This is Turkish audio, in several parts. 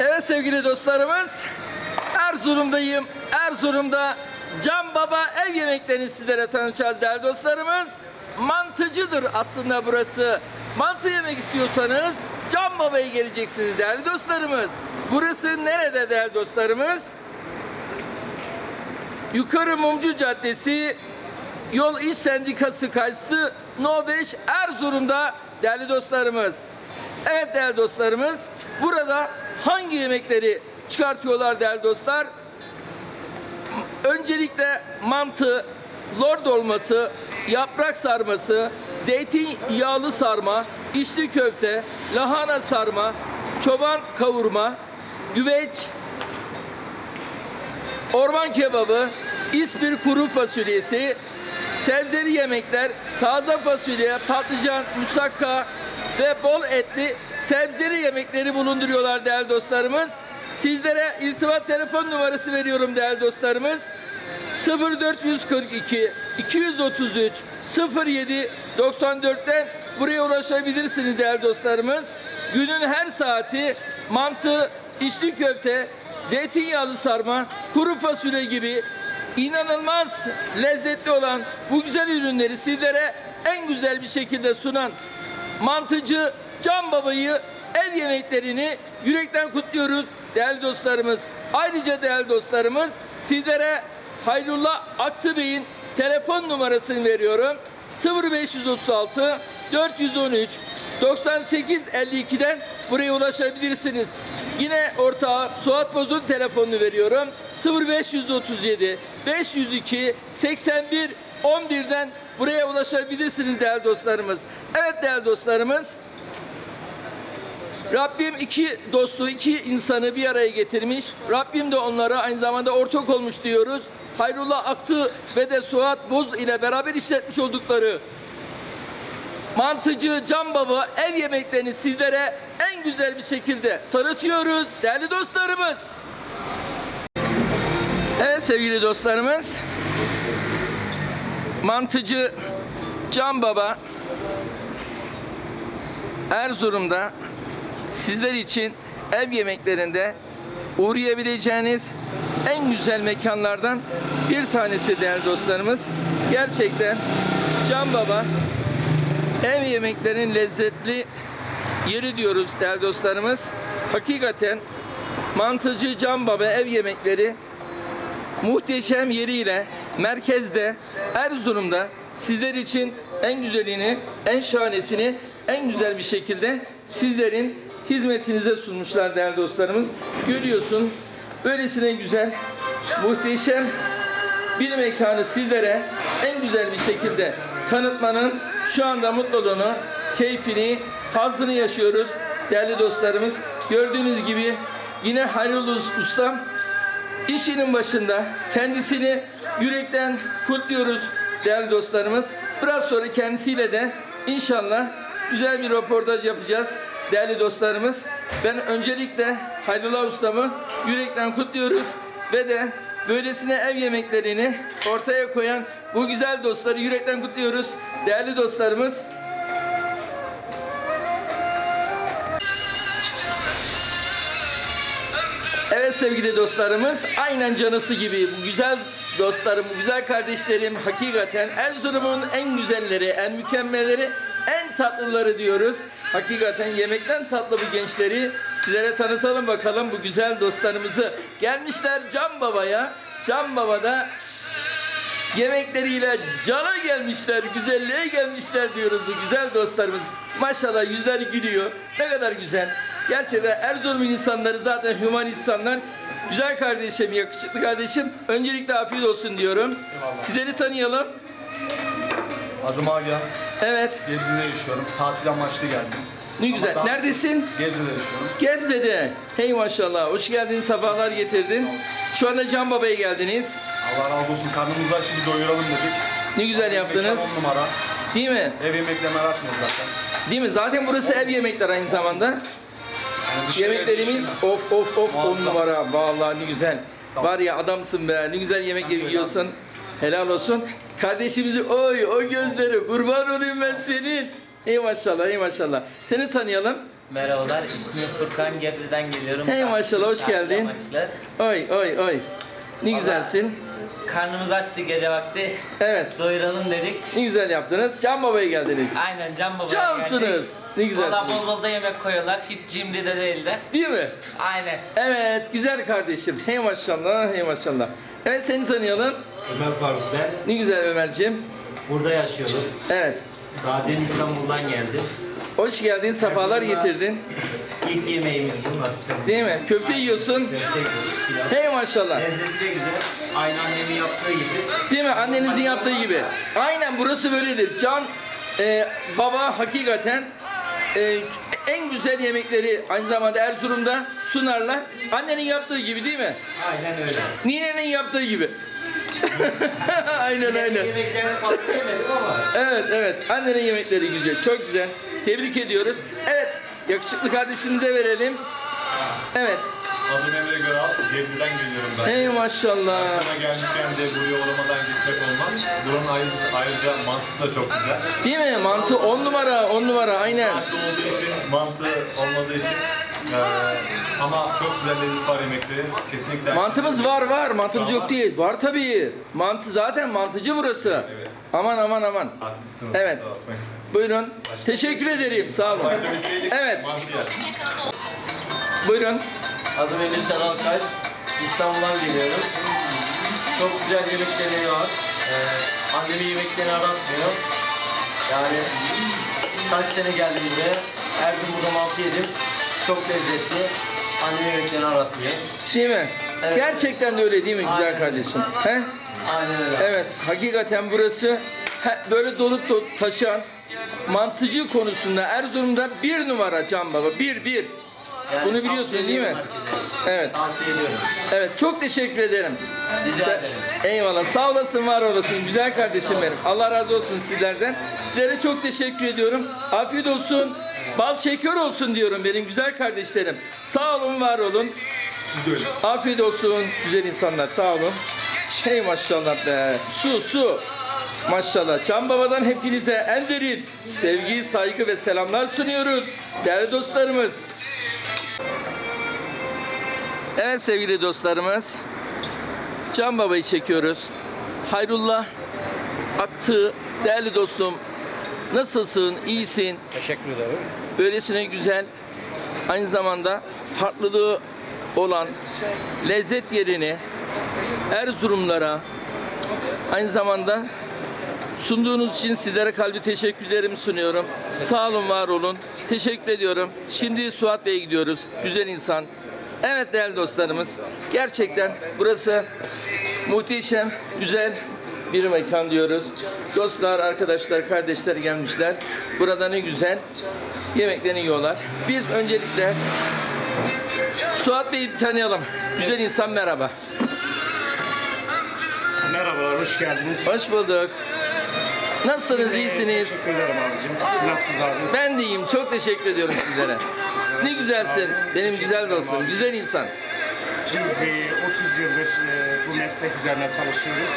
Evet sevgili dostlarımız, Erzurum'dayım. Erzurum'da Can Baba ev yemeklerini sizlere tanıtacağız değerli dostlarımız. Mantıcıdır aslında burası. Mantı yemek istiyorsanız Can Baba'ya geleceksiniz değerli dostlarımız. Burası nerede değerli dostlarımız? Yukarı Mumcu Caddesi Yol İş Sendikası karşısı No 5 Erzurum'da değerli dostlarımız. Evet değerli dostlarımız burada hangi yemekleri çıkartıyorlar değerli dostlar? Öncelikle mantı, lor dolması, yaprak sarması, zeytinyağlı sarma, içli köfte, lahana sarma, çoban kavurma, güveç, orman kebabı, ispir kuru fasulyesi, sebzeli yemekler, taze fasulye, patlıcan, musakka ve bol etli sebzeli yemekleri bulunduruyorlar değerli dostlarımız. Sizlere irtibat telefon numarası veriyorum değerli dostlarımız. 0442 233 07 94'ten buraya ulaşabilirsiniz değerli dostlarımız. Günün her saati mantı, içli köfte, zeytinyağlı sarma, kuru fasulye gibi inanılmaz lezzetli olan bu güzel ürünleri sizlere en güzel bir şekilde sunan mantıcı Can Baba'yı ev yemeklerini yürekten kutluyoruz değerli dostlarımız. Ayrıca değerli dostlarımız sizlere Hayrullah Aktı Bey'in telefon numarasını veriyorum. 0536 413 98 52'den buraya ulaşabilirsiniz. Yine ortağı Suat Boz'un telefonunu veriyorum. 0537 502 81 11'den buraya ulaşabilirsiniz değerli dostlarımız. Evet değerli dostlarımız. Rabbim iki dostu, iki insanı bir araya getirmiş. Rabbim de onlara aynı zamanda ortak olmuş diyoruz. Hayrullah Aktı ve de Suat Boz ile beraber işletmiş oldukları mantıcı Can Baba ev yemeklerini sizlere en güzel bir şekilde tanıtıyoruz değerli dostlarımız. Evet sevgili dostlarımız. Mantıcı Can Baba Erzurum'da sizler için ev yemeklerinde uğrayabileceğiniz en güzel mekanlardan bir tanesi değerli dostlarımız. Gerçekten Can Baba ev yemeklerin lezzetli yeri diyoruz değerli dostlarımız. Hakikaten mantıcı Can Baba ev yemekleri muhteşem yeriyle merkezde Erzurum'da sizler için en güzelini, en şahanesini en güzel bir şekilde sizlerin hizmetinize sunmuşlar değerli dostlarımız. Görüyorsun böylesine güzel, muhteşem bir mekanı sizlere en güzel bir şekilde tanıtmanın şu anda mutluluğunu, keyfini, hazzını yaşıyoruz değerli dostlarımız. Gördüğünüz gibi yine Halil Ustam işinin başında kendisini yürekten kutluyoruz değerli dostlarımız. Biraz sonra kendisiyle de inşallah güzel bir röportaj yapacağız değerli dostlarımız. Ben öncelikle Hayrullah Ustam'ı yürekten kutluyoruz ve de böylesine ev yemeklerini ortaya koyan bu güzel dostları yürekten kutluyoruz değerli dostlarımız. Evet sevgili dostlarımız, aynen canısı gibi bu güzel dostlarım, bu güzel kardeşlerim hakikaten Erzurum'un en güzelleri, en mükemmelleri, tatlıları diyoruz. Hakikaten yemekten tatlı bu gençleri sizlere tanıtalım bakalım bu güzel dostlarımızı. Gelmişler Can Baba'ya. Can Baba'da yemekleriyle cana gelmişler, güzelliğe gelmişler diyoruz bu güzel dostlarımız. Maşallah yüzleri gülüyor. Ne kadar güzel. Gerçekten Erzurum'un insanları zaten hüman insanlar. Güzel kardeşim, yakışıklı kardeşim. Öncelikle afiyet olsun diyorum. Eyvallah. Sizleri tanıyalım. Adım Aga. Evet. Gebze'de yaşıyorum. Tatil amaçlı geldim. Ne güzel. Daha- Neredesin? Gebze'de yaşıyorum. Gebze'de. Hey maşallah. Hoş geldin, sefalar getirdin. Şu anda Can Baba'ya geldiniz. Allah razı olsun. Karnımızı aç bir doyuralım dedik. Ne güzel yaptınız. Mekan on numara. Değil mi? Ev yemeklerini aratmıyoruz zaten. Değil mi? Zaten burası ev yemekler aynı zamanda. Yani Yemeklerimiz değişmez. of of of on Muazzam. numara. Vallahi ne güzel. Sağ ol. Var ya adamsın be. Ne güzel yemek Sen de öyle yiyorsun. Helal olsun. Kardeşimizi oy o gözleri kurban olayım ben senin. Ey maşallah ey maşallah. Seni tanıyalım. Merhabalar, ismim Furkan, Gebze'den geliyorum. Hey maşallah, hoş geldin. amaçlı. Oy oy oy. Ne güzelsin. Karnımız açtı gece vakti. Evet. Doyuralım dedik. Ne güzel yaptınız. Can Baba'ya geldiniz. Aynen Can Baba'ya Cansınız. geldik. Ne güzelsiniz. Valla bol bol da yemek koyuyorlar. Hiç cimri de değiller. Değil mi? Aynen. Evet güzel kardeşim. Hey maşallah hey maşallah. Evet seni tanıyalım. Ömer Faruk ben. Ne güzel Ömerciğim. Burada yaşıyorum. Evet. Daha İstanbul'dan geldim. Hoş geldin. Sefalar getirdin. İlk yemeğimiz bu nasipse. Değil mi? Köfte yiyorsun. Köfte yiyoruz. Hey maşallah. Lezzeti de güzel. Aynı annemin yaptığı gibi. Değil mi? Annenizin yaptığı gibi. Aynen burası böyledir. Can e, baba hakikaten e, en güzel yemekleri aynı zamanda Erzurum'da sunarlar. Annenin yaptığı gibi değil mi? Aynen öyle. Ninenin yaptığı gibi. aynen aynen. Yemeklerini fazla yemedim ama. Evet evet. Annenin yemekleri güzel. Çok güzel. Tebrik ediyoruz. Evet. Yakışıklı kardeşinize verelim. Evet. Adım Emre Göral. Gebze'den geliyorum ben. Hey maşallah. Sana gelmişken de buraya uğramadan gitmek olmaz. Buranın ayrıca, ayrıca mantısı da çok güzel. Değil mi? Mantı on numara, on numara. Aynen. Saatli olduğu için, mantı olmadığı için eee, ama çok güzel lezzet var yemekleri. Kesinlikle. Mantımız var var. Mantımız yok değil. Var tabii. Mantı zaten mantıcı burası. Evet. Aman aman aman. Haklısınız. Evet. Buyurun. Teşekkür ederim. Sağ olun. Evet. Buyurun. Adım Enis Alkaş. İstanbul'dan geliyorum. Çok güzel yemekleri var. Ee, annemin yemeklerini aratmıyor. Yani kaç sene geldim buraya. Her gün burada mantı yedim. Çok lezzetli. Annemin yemeklerini aratmıyor. Değil mi? Evet. Gerçekten de öyle değil mi güzel Aynen. kardeşim? He? Aynen öyle. Evet. Hakikaten burası böyle dolup do- taşan mantıcı konusunda Erzurum'da bir numara Can Baba. Bir bir. Yani Bunu biliyorsun değil mi? herkese. Evet. Tavsiye ediyorum. Evet. Çok teşekkür ederim. Rica Sen- ederim. Eyvallah. Sağ olasın, var olasın. Güzel kardeşim benim. Allah razı olsun sizlerden. Sizlere çok teşekkür ediyorum. Afiyet olsun. Bal şeker olsun diyorum benim güzel kardeşlerim. Sağ olun, var olun. Siz de öyle. Afiyet olsun güzel insanlar. Sağ olun. Hey maşallah be. Su su. Maşallah. Can Baba'dan hepinize en derin sevgi, saygı ve selamlar sunuyoruz. Değerli dostlarımız. Evet sevgili dostlarımız. Can Baba'yı çekiyoruz. Hayrullah Aktı. Değerli dostum. Nasılsın? İyisin? Teşekkür ederim. Böylesine güzel, aynı zamanda farklılığı olan lezzet yerini Erzurumlara aynı zamanda sunduğunuz için sizlere kalbi teşekkürlerimi sunuyorum. Sağ olun, var olun. Teşekkür ediyorum. Şimdi Suat Bey'e gidiyoruz. Güzel insan. Evet değerli dostlarımız. Gerçekten burası muhteşem, güzel bir mekan diyoruz. Dostlar, arkadaşlar, kardeşler gelmişler. Burada ne güzel yemeklerini yiyorlar. Biz öncelikle Suat Bey'i bir tanıyalım. Güzel insan merhaba. Merhabalar, hoş geldiniz. Hoş bulduk. Nasılsınız, iyisiniz? Teşekkür ederim abicim. Siz nasılsınız abi? Ben de iyiyim. Çok teşekkür ediyorum sizlere. Ne güzelsin. Benim güzel dostum. Güzel insan. Biz e, 30 yıldır e, bu meslek üzerine çalışıyoruz.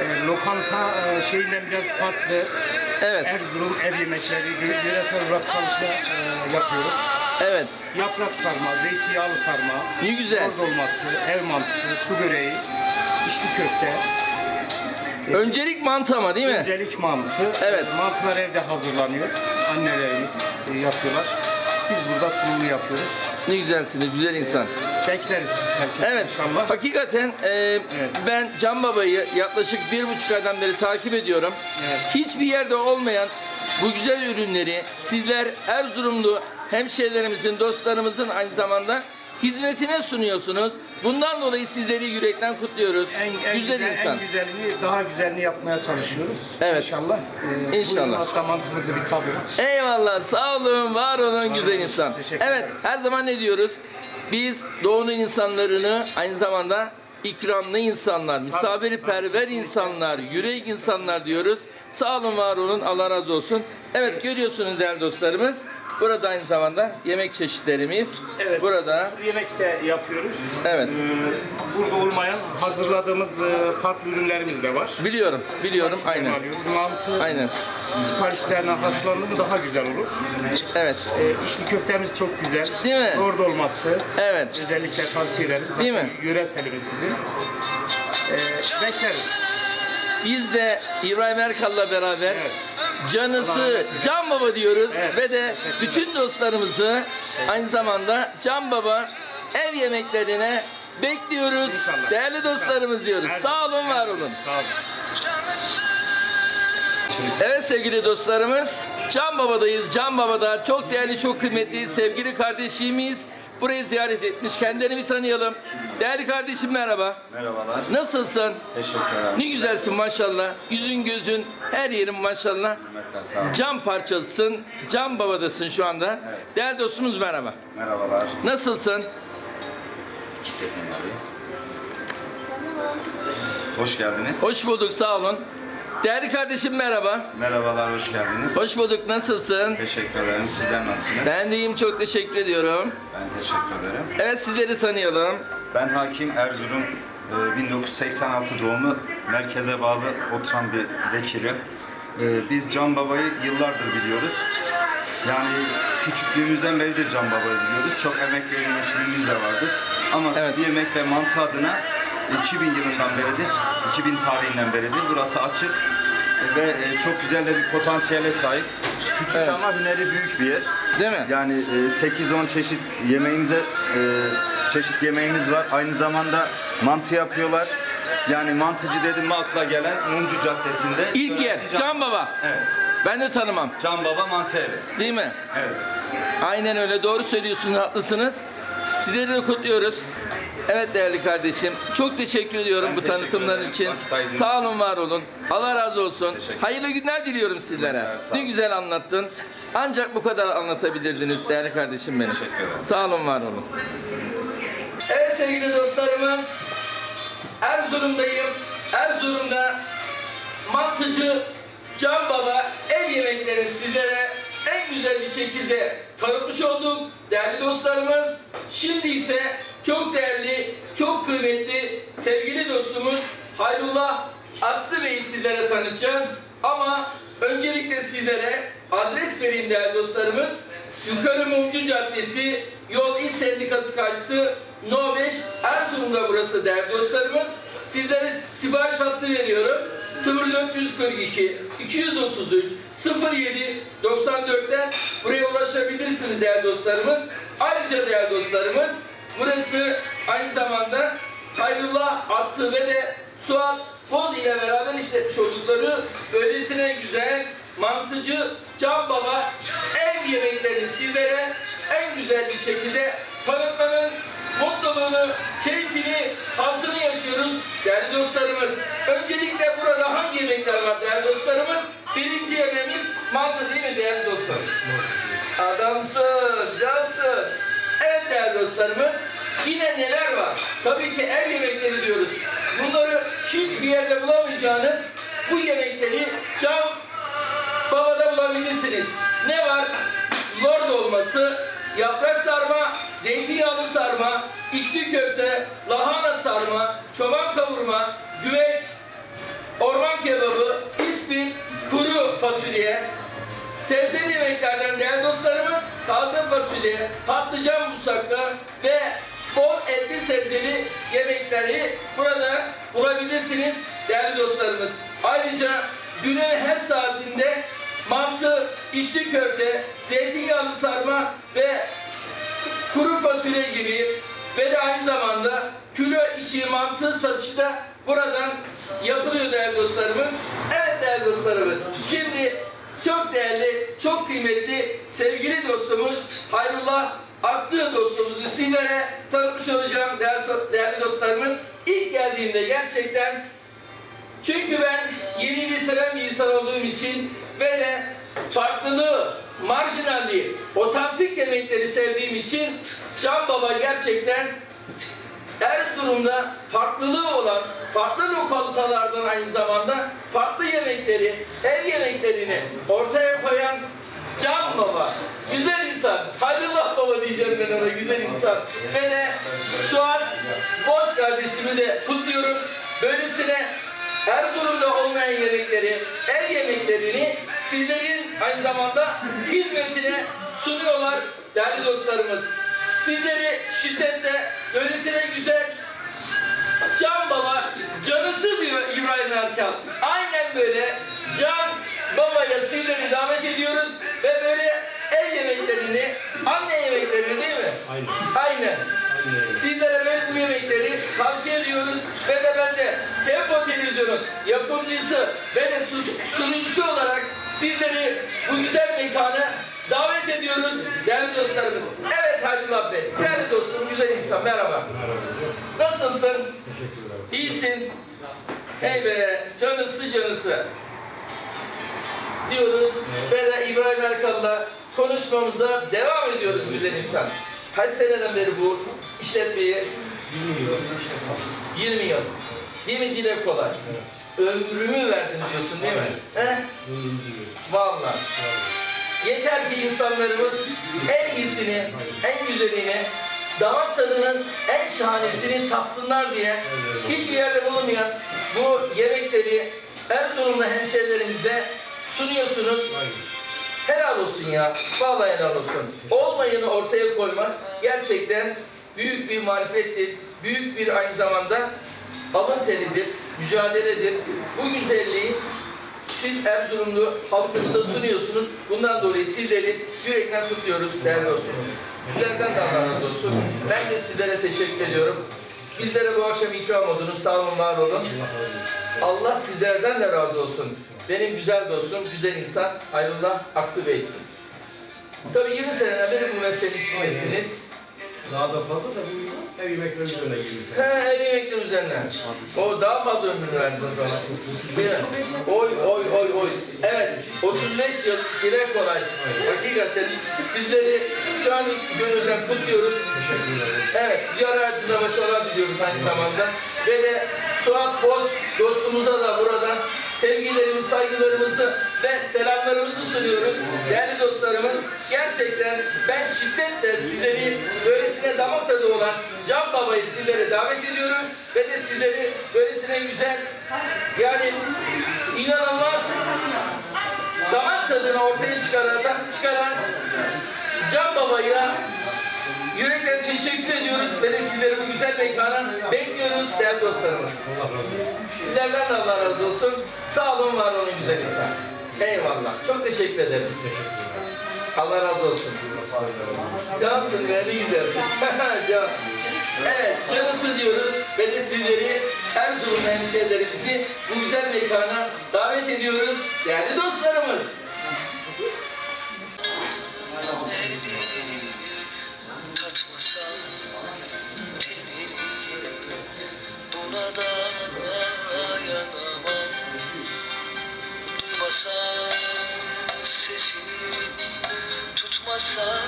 E, lokanta e, şeyinden biraz farklı. Evet. Erzurum ev yemekleri, yö- yöresel olarak çalışma e, yapıyoruz. Evet. Yaprak sarma, zeytinyağlı sarma, Ne güzel. yoğurt dolması, ev mantısı, su böreği, içli köfte, Öncelik mantı ama değil mi? öncelik mantı. Evet. Mantılar evde hazırlanıyor. Annelerimiz e, yapıyorlar. Biz burada sunumunu yapıyoruz. Ne güzelsiniz. Güzel insan. Bekleriz herkes Evet. inşallah. Hakikaten e, ben Can Baba'yı yaklaşık bir buçuk aydan beri takip ediyorum. Evet. Hiçbir yerde olmayan bu güzel ürünleri sizler Erzurumlu hemşehrilerimizin, dostlarımızın aynı zamanda hizmetine sunuyorsunuz. Bundan dolayı sizleri yürekten kutluyoruz. En, en güzel, insan. En güzelini, daha güzelini yapmaya çalışıyoruz. Evet. İnşallah. Ee, İnşallah. mantımızı bir tadın. Eyvallah sağ olun var olun güzel insan. Teşekkür Evet ederim. her zaman ne diyoruz? Biz doğunun insanlarını aynı zamanda ikramlı insanlar, misafirperver insanlar, yürek insanlar diyoruz. Sağ olun var olun Allah razı olsun. Evet görüyorsunuz değerli dostlarımız. Burada aynı zamanda yemek çeşitlerimiz. Evet. Burada yemek de yapıyoruz. Evet. Ee, burada olmayan hazırladığımız e, farklı ürünlerimiz de var. biliyorum, biliyorum Siparişlerini aynen. Alıyoruz. Mantı Aynen. siparişlerine haşlandı mı daha güzel olur. Evet. Ee, içli köftemiz çok güzel. Değil mi? Orada olması. Evet. Özellikle tavsiye ederim. Zaten Değil mi? Yöreselimiz bizim. Ee, bekleriz. Biz de İbrahim Erkal'la beraber Evet. Canısı Can Baba diyoruz Evet, ve de bütün dostlarımızı aynı zamanda Can Baba ev yemeklerine bekliyoruz. İnşallah. Değerli dostlarımız diyoruz. Her- Sağ olun, var olun. Sağ olun. Evet sevgili dostlarımız, Can Baba'dayız. Can Baba'da çok değerli, çok kıymetli sevgili kardeşimiz burayı ziyaret etmiş. Kendilerini bir tanıyalım. Değerli kardeşim merhaba. Merhabalar. Nasılsın? Teşekkür ederim. Ne güzelsin maşallah. Yüzün gözün her yerin maşallah. Hürmetler sağ olun. Can parçalısın. Can babadasın şu anda. Değerli dostumuz merhaba. Merhabalar. Nasılsın? Hoş geldiniz. Hoş bulduk sağ olun. Değerli kardeşim merhaba. Merhabalar, hoş geldiniz. Hoş bulduk nasılsın? Teşekkür ederim. Sizler nasılsınız? Ben de iyiyim çok teşekkür ediyorum. Ben teşekkür ederim. Evet sizleri tanıyalım. Ben Hakim Erzurum, e, 1986 doğumlu, merkeze bağlı oturan bir vekilim. E, Biz Can Baba'yı yıllardır biliyoruz. Yani küçüklüğümüzden beridir Can Baba'yı biliyoruz. Çok emek ve geçtiğimiz de vardır. Ama Evet. sulu yemek ve mantı adına 2000 yılından beridir, 2000 tarihinden beridir. Burası açık e, ve e, çok güzel de bir potansiyele sahip. Küçük Evet. ama hüneri büyük bir yer. Değil mi? Yani e, 8-10 çeşit yemeğimize e, çeşit yemeğimiz var. Aynı zamanda mantı yapıyorlar. Yani mantıcı dedim mi akla gelen Mumcu Caddesi'nde. İlk yer Öğrenci Can Baba. Evet. Ben de tanımam. Can Baba Mantı Evi. Değil mi? Evet. Aynen öyle doğru söylüyorsunuz haklısınız. Sizleri de kutluyoruz. Evet değerli kardeşim. Çok teşekkür ediyorum Ben bu teşekkür tanıtımlar ederim. için. Sağ olun var olun. Allah razı olsun. Hayırlı günler diliyorum sizlere. Ne güzel anlattın. Ancak bu kadar anlatabilirdiniz değerli kardeşim benim. Teşekkür ederim. Sağ olun var olun. Evet sevgili dostlarımız. Erzurum'dayım. Erzurum'da mantıcı Can Baba ev yemeklerini sizlere en güzel bir şekilde tanıtmış olduk değerli dostlarımız. Şimdi ise çok değerli, çok kıymetli sevgili dostumuz Hayrullah Aklı Bey'i sizlere tanıtacağız. Ama öncelikle sizlere adres vereyim değerli dostlarımız. Yukarı Mumcu Caddesi, Yol İş Sendikası karşısı No 5 Erzurum'da burası değerli dostlarımız. Sizlere sipariş hattı veriyorum. 0442 233 07 94'ten buraya ulaşabilirsiniz değerli dostlarımız. Ayrıca değerli dostlarımız burası aynı zamanda Hayrullah Attı ve de Suat Boz ile beraber işletmiş oldukları böylesine güzel mantıcı Can Baba ev yemeklerini sizlere en güzel bir şekilde tanıtmanın mutluluğunu, keyfini, hazzını yaşıyoruz değerli dostlarımız. Öncelikle burada hangi yemekler var değerli dostlarımız? Birinci yemeğimiz mantı değil mi değerli dostlarım? Adamsın, cansın. Evet değerli dostlarımız, yine neler var? Tabii ki ev yemekleri diyoruz. Bunları hiçbir yerde bulamayacağınız bu yemekleri Can Baba'da bulabilirsiniz. Ne var? Lord olması, yaprak sarma, zeytinyağlı sarma, içli köfte, lahana sarma, çoban kavurma, güveç, orman kebabı, ispir, kuru fasulye, sebzeli yemeklerden değerli dostlarımız taze fasulye, patlıcan musakka ve bol etli sebzeli yemekleri burada bulabilirsiniz değerli dostlarımız. Ayrıca günün her saatinde mantı, içli köfte, zeytinyağlı sarma ve kuru fasulye gibi ve de aynı zamanda kilo işi mantı satışı da buradan yapılıyor değerli dostlarımız. Evet değerli dostlarımız. Şimdi çok değerli, çok kıymetli sevgili dostumuz Hayrullah Aktı dostumuzu sizlere tanıtmış olacağım değerli dostlarımız. İlk geldiğimde gerçekten çünkü ben yeniliği seven bir insan olduğum için ve de farklılığı, marjinalliği, otantik yemekleri sevdiğim için Can Baba gerçekten Erzurum'da farklılığı olan, farklı lokalitalardan aynı zamanda farklı yemekleri, ev yemeklerini ortaya koyan Can Baba, güzel insan. Hayrullah Baba diyeceğim ben ona, güzel insan. Ve de Suat Boz kardeşimi de kutluyorum. Böylesine Erzurum'da olmayan yemekleri, ev yemeklerini sizlerin aynı zamanda hizmetine sunuyorlar değerli dostlarımız. Sizleri şiddetle böylesine güzel Can Baba, canısı diyor İbrahim Erkan. Aynen böyle Can Baba'ya sizleri davet ediyoruz ve böyle ev yemeklerini, anne yemeklerini değil mi? Aynen. Aynen. Sizlere böyle bu yemekleri tavsiye ediyoruz ve de ben de Tempo Televizyonu yapımcısı ve de su- sunucusu olarak sizleri bu güzel mekana davet ediyoruz değerli dostlarımız. Evet Halil Bey, değerli dostum, güzel insan merhaba. Nasılsın? İyisin. Hey be, canısı canısı. Diyoruz ve de İbrahim Erkal'la konuşmamıza devam ediyoruz güzel insan. Kaç seneden beri bu işletmeyi? 20 yıl. Değil mi dile kolay? Ömrümü verdim diyorsun değil mi? He? Vallahi. Yeter ki insanlarımız en iyisini, en güzelini, damak tadının en şahanesini tatsınlar diye hiçbir yerde bulunmayan bu yemekleri Erzurumlu hemşehrilerimize sunuyorsunuz. Helal olsun ya. Vallahi helal olsun. Olmayanı ortaya koymak gerçekten büyük bir marifettir. Büyük bir aynı zamanda alın teridir, mücadeledir. Bu güzelliği siz Erzurumlu halkımıza sunuyorsunuz. Bundan dolayı sizleri yürekten kutluyoruz değerli dostum. Sizlerden de Allah razı olsun. Ben de sizlere teşekkür ediyorum. Bizlere bu akşam ikram oldunuz. Sağ olun, var olun. Allah sizlerden de razı olsun. Benim güzel dostum, güzel insan Ayrullah Aktı Bey. Tabii 20 seneden beri bu mesleğin içindesiniz. Daha da fazla da bu ev yemekleri üzerine girdi. He, ev yemekleri üzerinden. O daha fazla verdiniz bana. Değil mi? Oy oy oy oy. Evet, 35 yıl dile kolay. Hakikaten sizleri can gönülden kutluyoruz. Evet, ticari hayatında başarılar diliyoruz aynı zamanda. Ve de Suat Boz dostumuza da buradan sevgilerimizi, saygılarımızı ve selamlarımızı sunuyoruz. Değerli dostlarımız, gerçekten ben şiddetle sizleri böylesine damak tadı olan Can Baba'yı sizlere davet ediyorum ve de sizleri böylesine güzel yani inanılmaz damak tadını ortaya çıkaran, çıkaran Can Baba'ya yürekten teşekkür ediyoruz ve de sizleri bu güzel mekana bekliyoruz değerli dostlarımız. Sizlerden de Allah razı olsun. Sağ olun, var olun güzel insan. Eyvallah. Çok teşekkür ederiz. Allah razı olsun. Cansın ne güzelsin. Can. Evet, canısı diyoruz ve de sizleri Erzurum hemşehrilerimizi bu güzel mekana davet ediyoruz. Değerli dostlarımız. Tatmasam tenini Buna da sesini Tutmasam